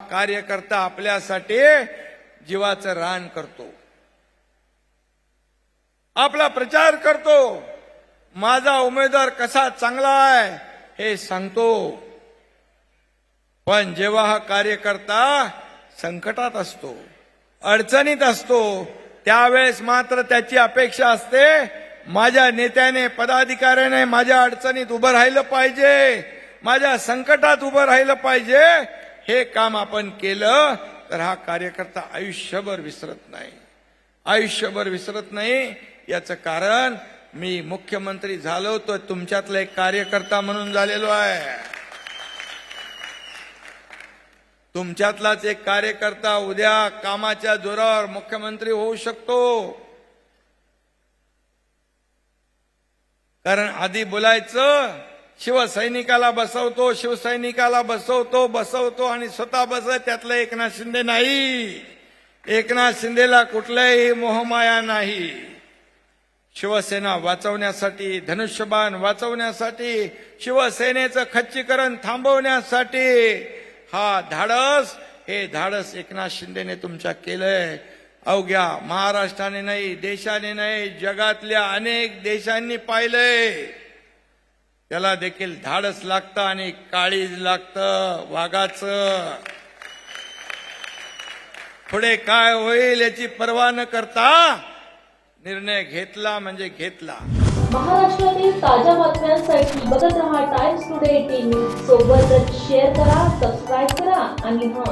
कार्यकर्ता आपल्यासाठी जीवाचं रान करतो. आपला प्रचार करतो. माझा उमेदवार कसा चांगला आहे हे सांगतो. पण जेव्हा हा कार्यकर्ता संकटात असतो अडचणीत असतो त्यावेळेस मात्र त्याची अपेक्षा असते माझ्या नेत्याने पदाधिकाऱ्याने माझ्या अडचणीत उभं राहिलं पाहिजे माझ्या संकटात उभं राहिलं पाहिजे हे काम आपण केलं तर हा कार्यकर्ता आयुष्यभर विसरत नाही. आयुष्यभर विसरत नाही. याचं कारण मी मुख्यमंत्री झालो तो तुमच्यातला एक कार्यकर्ता म्हणून झालेलो आहे. तुमच्यातलाच एक कार्यकर्ता उद्या कामाच्या जोरावर मुख्यमंत्री होऊ शकतो. कारण आधी बोलायचं शिवसैनिकाला बसवतो शिवसैनिकाला बसवतो बसवतो आणि स्वतः बसत त्यातलं एकनाथ शिंदे नाही. एकनाथ शिंदेला कुठल्याही मोहमाया नाही. शिवसेना वाचवण्यासाठी धनुष्यबाण वाचवण्यासाठी शिवसेनेचं खच्चीकरण थांबवण्यासाठी हा धाडस हे धाडस एकनाथ शिंदेने तुमच्या केलंय. अवघ्या महाराष्ट्राने नाही देशाने नाही जगातल्या अनेक देशांनी पाहिलंय. त्याला देखील धाडस लागतं आणि काळीज लागतं वाघाचं. पुढे काय होईल याची पर्वा न करता निर्णय घेतला म्हणजे घेतला. महाराष्ट्रातील ताज्या बातम्यांसाठी बघत रहा टाइम्स टुडे टीव्ही. सोबतच शेअर करा सबस्क्राईब करा आणि हा